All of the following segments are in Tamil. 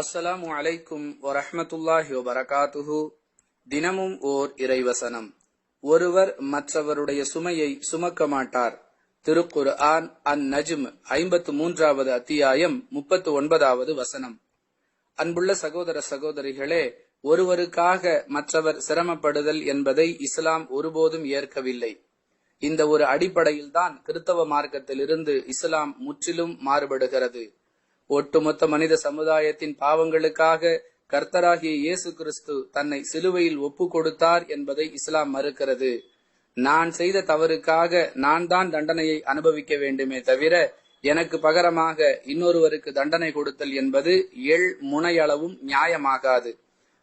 அஸ்ஸலாமு அலைக்கும் வரஹமத்துல்லாஹி வபரகாத்துஹு. தினமும் ஓர் இறைவசனம். ஒருவர் மற்றவருடைய சுமையை சுமக்க மாட்டார். திருக்குர் ஆன் அன் நஜ்ம் ஐம்பத்து மூன்றாவது அத்தியாயம் முப்பத்து ஒன்பதாவது வசனம். அன்புள்ள சகோதர சகோதரிகளே ஒருவருக்காக மற்றவர் சிரமப்படுதல் என்பதை இஸ்லாம் ஒருபோதும் ஏற்கவில்லை. இந்த ஒரு அடிப்படையில்தான் கிறித்தவ மார்க்கத்திலிருந்து இஸ்லாம் முற்றிலும் மாறுபடுகிறது. ஒட்டுமொத்த மனித சமுதாயத்தின் பாவங்களுக்காக கர்த்தராகிய இயேசு கிறிஸ்து தன்னை சிலுவையில் ஒப்பு கொடுத்தார் என்பதை இஸ்லாம் மறுக்கிறது. நான் செய்த தவறுக்காக நான் தான் தண்டனையை அனுபவிக்க வேண்டுமே தவிர எனக்கு பகரமாக இன்னொருவருக்கு தண்டனை கொடுத்தல் என்பது எள் முனையளவும் நியாயமாகாது.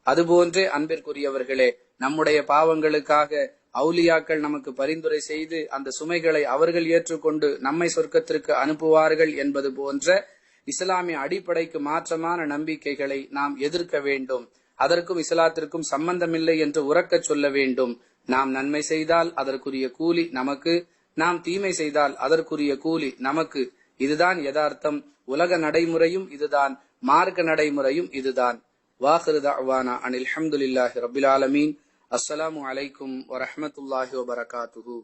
அதுபோன்றே அன்பிற்குரியவர்களே நம்முடைய பாவங்களுக்காக அவுலியாக்கள் நமக்கு பரிந்துரை செய்து அந்த சுமைகளை அவர்கள் ஏற்றுக்கொண்டு நம்மை சொர்க்கத்திற்கு அனுப்புவார்கள் என்பது போன்ற இஸ்லாமிய அடிப்படைக்கு மாற்றமான நம்பிக்கைகளை நாம் எதிர்க்க வேண்டும். அதற்கும் இஸ்லாத்திற்கும் சம்பந்தமில்லை என்று உறக்கச் சொல்ல வேண்டும். நாம் நன்மை செய்தால் அதற்குரிய கூலி நமக்கு நாம் தீமை செய்தால் அதற்குரிய கூலி நமக்கு. இதுதான் யதார்த்தம். உலக நடைமுறையும் இதுதான். மார்க்க நடைமுறையும் இதுதான். வாஹிரு அனில் ஹம்துலில்லாஹி ரபில் ஆலமீன். அஸ்ஸலாமு அலைக்கும் வரஹமத்துல்லாஹி வபரகாத்துஹு.